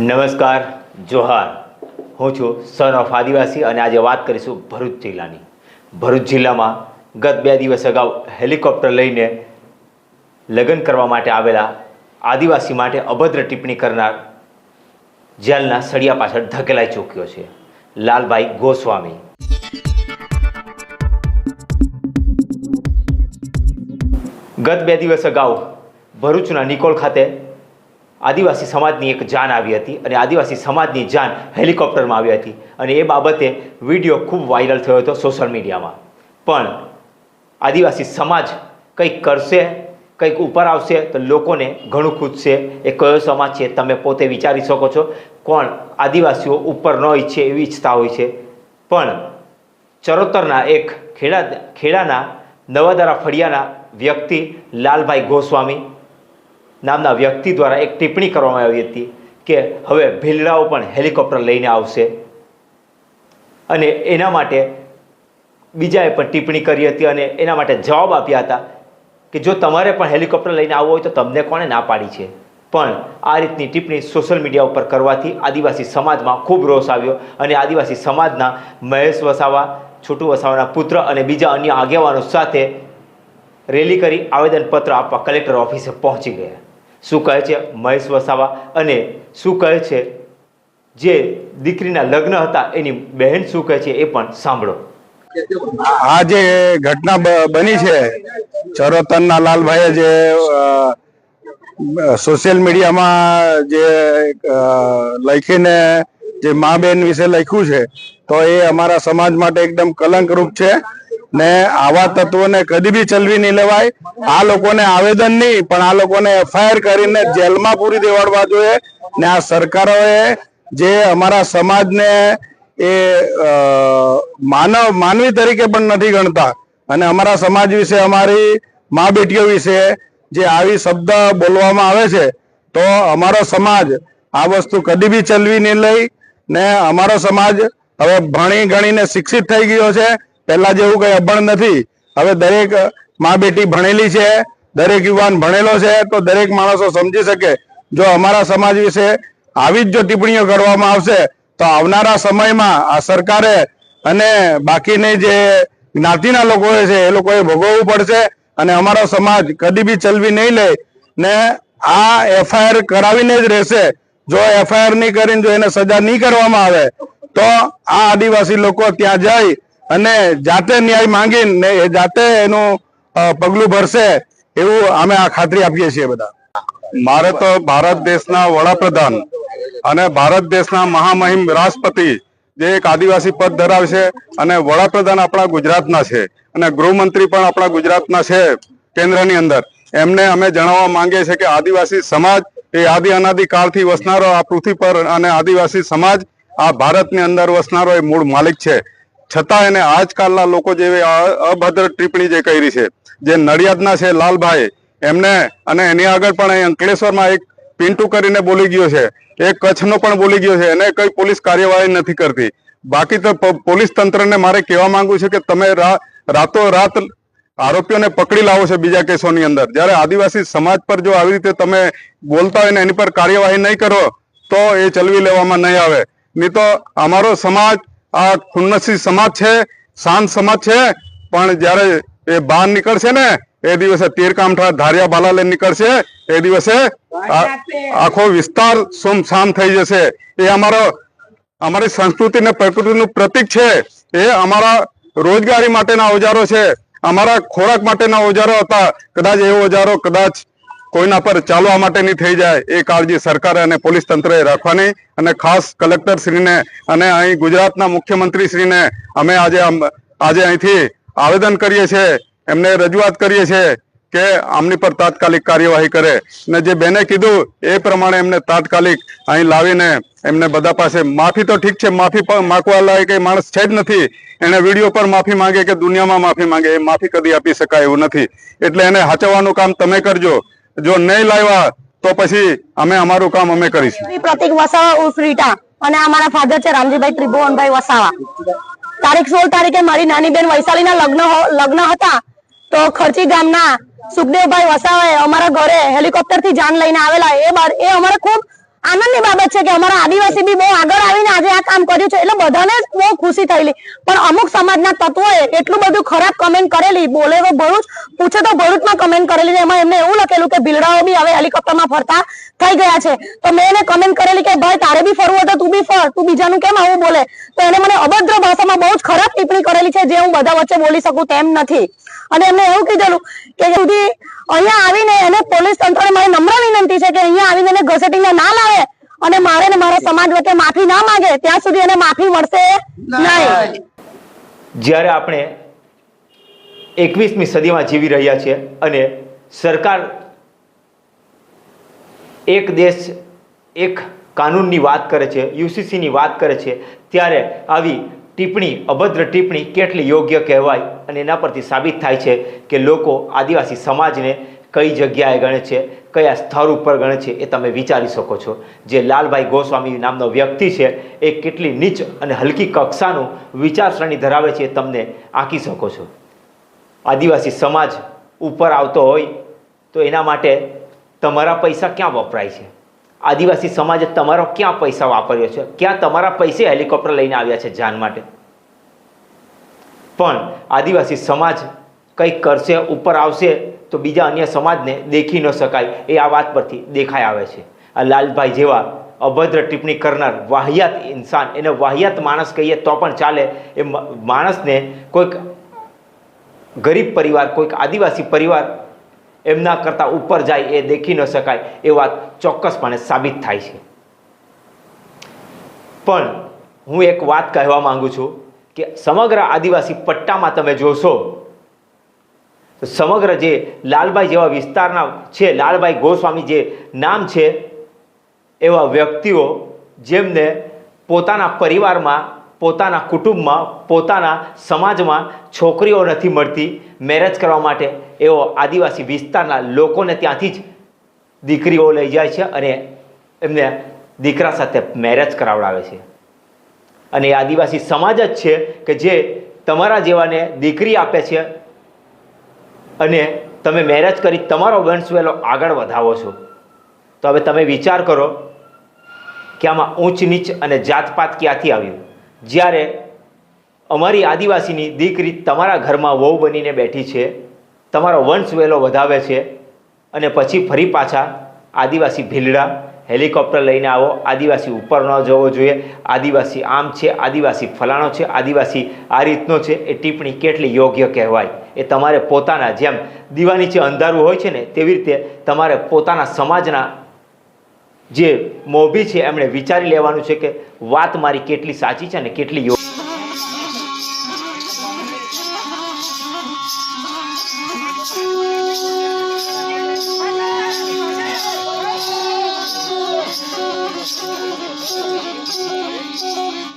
નમસ્કાર, જોહાર. હું છું સન ઓફ આદિવાસી અને આજે વાત કરીશું ભરૂચ જિલ્લાની. ભરૂચ જિલ્લામાં ગત બે દિવસ અગાઉ હેલિકોપ્ટર લઈને લગ્ન કરવા માટે આવેલા આદિવાસી માટે અભદ્ર ટિપ્પણી કરનાર જેલના સળિયા પાછળ ધકેલાઈ ચૂક્યો છે, લાલભાઈ ગોસ્વામી. ગત બે દિવસ અગાઉ ભરૂચના નિકોલ ખાતે આદિવાસી સમાજની એક જાન આવી હતી અને આદિવાસી સમાજની જાન હેલિકોપ્ટરમાં આવી હતી. અને એ બાબતે વીડિયો ખૂબ વાયરલ થયો હતો સોશિયલ મીડિયામાં. પણ આદિવાસી સમાજ કંઈક કરશે, કંઈક ઉપર આવશે તો લોકોને ઘણું ખૂટશે. એ કયો સમાજ છે તમે પોતે વિચારી શકો છો. કોણ આદિવાસીઓ ઉપર ન ઈચ્છે એવી ઈચ્છતા હોય છે. પણ ચરોતરના એક ખેડા, ખેડાના નવાદારા ફળિયાના વ્યક્તિ લાલભાઈ ગોસ્વામી નામના વ્યક્તિ દ્વારા એક ટિપ્પણી કરવામાં આવી હતી કે હવે ભીલડાઓ પણ હેલિકોપ્ટર લઈને આવશે. અને એના માટે બીજાએ પણ ટિપ્પણી કરી હતી અને એના માટે જવાબ આપ્યા હતા કે જો તમારે પણ હેલિકોપ્ટર લઈને આવવું હોય તો તમને કોણે ના પાડી છે. પણ આ રીતની ટિપ્પણી સોશિયલ મીડિયા ઉપર કરવાથી આદિવાસી સમાજમાં ખૂબ રોષ આવ્યો અને આદિવાસી સમાજના મહેશ વસાવા, છોટુ વસાવાના પુત્ર અને બીજા અન્ય આગેવાનો સાથે રેલી કરી આવેદનપત્ર આપવા કલેક્ટર ઓફિસે પહોંચી ગયા. શું કહે છે? મહેશ વસાવા. અને શું કહે છે? જે દીકરીના લગ્ન હતા, એની બહેન શું કહે છે એ પણ સાંભળો. આ જે ઘટના બની છે, ચરોતરના લાલભાઈએ જે સોશિયલ મીડિયામાં જે લખીને જે મા બેન વિશે લખ્યું છે, તો એ અમારા સમાજ માટે એકદમ કલંકરૂપ છે. ને આવા તત્વોને કદી બી ચલવી નહીં લેવાય. આ લોકોને આવેદન નહીં, પણ આ લોકોને એફઆઈઆર કરીને જેલમાં પૂરી દેવાડવા જોઈએ. ને આ સરકારોએ જે અમારા સમાજને એ માનવ, માનવી તરીકે પણ નથી ગણતા. અને અમારા સમાજ વિશે, અમારી મા બેટીઓ વિશે જે આવી શબ્દ બોલવામાં આવે છે, તો અમારો સમાજ આ વસ્તુ કદી બી ચલવી નહીં લઈ. ને અમારો સમાજ હવે ભણી ગણીને શિક્ષિત થઈ ગયો છે. પહેલા જેવું કઈ અભણ નથી. હવે દરેક મા બેટી ભણેલી છે, દરેક યુવાન ભણેલો છે, તો દરેક માણસો સમજી શકે. જો અમારા સમાજ વિશે આવી જ જો ટિપ્પણીઓ કરવામાં આવશે, તો આવનારા સમયમાં આ સરકારે અને બાકીની જે જ્ઞાતિના લોકો છે, એ લોકોએ ભોગવવું પડશે અને અમારો સમાજ કદી બી ચલવી નહીં લે ને આ એફઆઈઆર કરાવીને જ રહેશે. જો એફઆઈઆર નહીં કરીને જો એને સજા નહીં કરવામાં આવે, તો આ આદિવાસી લોકો ત્યાં જઈ અને જાતે ન્યાય માંગીને એ જાતે એનું પગલું ભરશે એવું અમે આ ખાતરી આપીએ છીએ બધા. મારે તો ભારત દેશના વડાપ્રધાન અને ભારત દેશના મહામહિમ રાષ્ટ્રપતિ જે એક આદિવાસી પદ ધરાવે છે અને વડાપ્રધાન આપણા ગુજરાતના છે અને ગૃહમંત્રી પણ આપણા ગુજરાતના છે કેન્દ્રની અંદર. એમને અમે જણાવવા માંગીએ છીએ કે આદિવાસી સમાજ એ આદિ અનાદિ કાળથી વસનારો આ પૃથ્વી પર અને આદિવાસી સમાજ આ ભારતની અંદર વસનારો એ મૂળ માલિક છે. છતાં એને આજકાલના લોકો જેવી અભદ્ર ટિપ્પણી જે કરી છે, જે નડિયાદના છે લાલભાઈ, એમને અને એની આગળ પણ અહીં અંકલેશ્વરમાં એક પિન્ટુ કરીને બોલી ગયો છે, એક કચ્છનો પણ બોલી ગયો છે, એને કઈ પોલીસ કાર્યવાહી નથી કરતી. બાકી તો પોલીસ તંત્રને મારે કહેવા માંગુ છે કે તમે રાતો રાત આરોપીઓને પકડી લાવો છો બીજા કેસોની અંદર. જ્યારે આદિવાસી સમાજ પર જો આવી રીતે તમે બોલતા હોય ને એની પર કાર્યવાહી નહીં કરો, તો એ ચલવી લેવામાં નહીં આવે. નહીં તો અમારો સમાજ આ ખુન્નસી સમાજ છે શાંત સમાજ છે પણ જ્યારે એ બહાર નીકળશે ને એ દિવસે તીર કામઠા ધારિયા બાલા લઈને નીકળશે એ દિવસે આખો વિસ્તાર સુમસામ થઈ જશે. એ અમારો અમારી સંસ્કૃતિ અને પ્રકૃતિનું પ્રતીક છે. એ અમારા રોજગારી માટેના ઓજારો છે. અમારા ખોરાક માટેના ઓજારો હતા. કદાચ એ ઓજારો કદાચ કોઈના પર ચાલવા માટેની થઈ જાય એ કાળજી સરકારે અને પોલીસ તંત્રએ રાખવાની અને ખાસ કલેક્ટર શ્રીને અને અહીં ગુજરાતના મુખ્યમંત્રી શ્રીને અમે આજે આજે અહીંથી આવેદન કરીએ છીએ, એમને રજૂઆત કરીએ છીએ કે આમની પર તાત્કાલિક કાર્યવાહી કરે. ને જે બેને કીધું એ પ્રમાણે એમને તાત્કાલિક અહીં લાવીને એમને બધા પાસે, માફી તો ઠીક છે, માફી માગવા લાયક એ માણસ છે જ નથી. એને વીડિયો પર માફી માંગે કે દુનિયામાં માફી માંગે, એ માફી કદી આપી શકાય એવું નથી. એટલે એને હાચવવાનું કામ તમે કરજો. જો નહીં લાવ્યા તો પછી અમે અમારું કામ અમે કરીશું. પ્રતિક વસાવા ઉર્ફ રીટા અને અમારા ફાધર છે રામજીભાઈ ત્રિભુવનભાઈ વસાવા. તારીખ સોળ તારીખે મારી નાની બેન વૈશાલીના લગ્ન લગ્ન હતા તો ખર્ચી ગામના સુખદેવભાઈ વસાવાએ અમારા ઘરે હેલિકોપ્ટરથી જાન લઈને આવેલા. એ એ અમારે ખૂબ આનંદની બાબત છે કે અમારા આદિવાસી બી બહુ આગળ આવીને આજે આ કામ કર્યું છે. એટલે બધાને બહુ ખુશી થયેલી. પણ અમુક સમાજના તત્વોએ એટલું બધું ખરાબ કમેન્ટ કરેલી. બોલે તો ભરૂચ, પૂછે તો ભરૂચમાં કમેન્ટ કરેલી છે. એમાં એમને એવું લખેલું કે ભીલડાઓ બી હવે હેલિકોપ્ટરમાં ફરતા થઈ ગયા છે. તો મેં એને કમેન્ટ કરેલી કે, ભાઈ, તારે બી ફરવું હતું તું બી ફર. તું બીજાનું કેમ આવું બોલે? તો એને મને અભદ્ર ભાષામાં બહુ જ ખરાબ ટિપ્પણી કરેલી છે, જે હું બધા વચ્ચે બોલી શકું તેમ નથી. અને એમને એવું કીધેલું કે સુધી અહીંયા આવીને એને પોલીસ તંત્રને મારી વિનંતી છે કે અહીંયા આવીને એને ઘસેટીને ના લાવે અને મારે ને મારા સમાજ વચ્ચે માફી ના માંગે ત્યાં સુધી એને માફી મળશે નહીં. જ્યારે આપણે એકવીસમી સદીમાં જીવી રહ્યા છીએ અને સરકાર એક દેશ એક કાનૂનની વાત કરે છે યુસીસીની વાત કરે છે ત્યારે આવી ટિપ્પણી અભદ્ર ટિપ્પણી કેટલી યોગ્ય કહેવાય અને એના પરથી સાબિત થાય છે કે લોકો આદિવાસી સમાજને કઈ જગ્યાએ ગણે છે, કયા સ્તર ઉપર ગણે છે એ તમે વિચારી શકો છો. જે લાલભાઈ ગોસ્વામી નામનો વ્યક્તિ છે, એ કેટલી નીચ અને હલકી કક્ષાનું વિચારસરણી ધરાવે છે એ તમને આંકી શકો છો. આદિવાસી સમાજ ઉપર આવતો હોય તો એના માટે તમારા પૈસા ક્યાં વપરાય છે? આદિવાસી સમાજે તમારો ક્યાં પૈસા વાપર્યો છે? ક્યાં તમારા પૈસે હેલિકોપ્ટર લઈને આવ્યા છે જાન માટે? પણ આદિવાસી સમાજ કંઈક કરશે, ઉપર આવશે તો બીજા અન્ય સમાજને દેખી ન શકાય એ આ વાત પરથી દેખાઈ આવે છે. આ લાલભાઈ જેવા અભદ્ર ટિપ્પણી કરનાર વાહિયાત ઇન્સાન, એને વાહિયાત માણસ કહીએ તો પણ ચાલે. એ માણસને કોઈક ગરીબ પરિવાર, કોઈક આદિવાસી પરિવાર એમના કરતાં ઉપર જાય એ દેખી ન શકાય એ વાત ચોક્કસપણે સાબિત થાય છે. પણ હું એક વાત કહેવા માંગુ છું કે સમગ્ર આદિવાસી પટ્ટામાં તમે જોશો સમગ્ર જે લાલભાઈ જેવા વિસ્તારના છે લાલભાઈ ગોસ્વામી જે નામ છે, એવા વ્યક્તિઓ જેમને પોતાના પરિવારમાં, પોતાના કુટુંબમાં, પોતાના સમાજમાં છોકરીઓ નથી મળતી મેરેજ કરવા માટે, એવો આદિવાસી વિસ્તારના લોકોને ત્યાંથી જ દીકરીઓ લઈ જાય છે અને એમને દીકરા સાથે મેરેજ કરાવડાવે છે. અને આદિવાસી સમાજ જ છે કે જે તમારા જેવાને દીકરી આપે છે અને તમે મેરેજ કરી તમારો વંશવેલો આગળ વધાવો છો. તો હવે તમે વિચાર કરો કે આમાં ઊંચ નીચ અને જાતપાત ક્યાંથી આવ્યું? જ્યારે અમારી આદિવાસીની દીકરી તમારા ઘરમાં વહુ બનીને બેઠી છે, તમારો વંશવેલો વધાવે છે અને પછી ફરી પાછા આદિવાસી ભીલડા હેલિકોપ્ટર લઈને આવો. આદિવાસી ઉપર ન જવો જોઈએ. આદિવાસી આમ છે, આદિવાસી ફલાણો છે, આદિવાસી આ રીતનો છે એ ટિપ્પણી કેટલી યોગ્ય કહેવાય? એ તમારે પોતાના જેમ દીવા નીચે અંધારું હોય છે ને, તેવી રીતે તમારે પોતાના સમાજના જે મોભી છે એમણે વિચારી લેવાનું છે કે વાત મારી કેટલી સાચી છે ને કેટલી યોગ્ય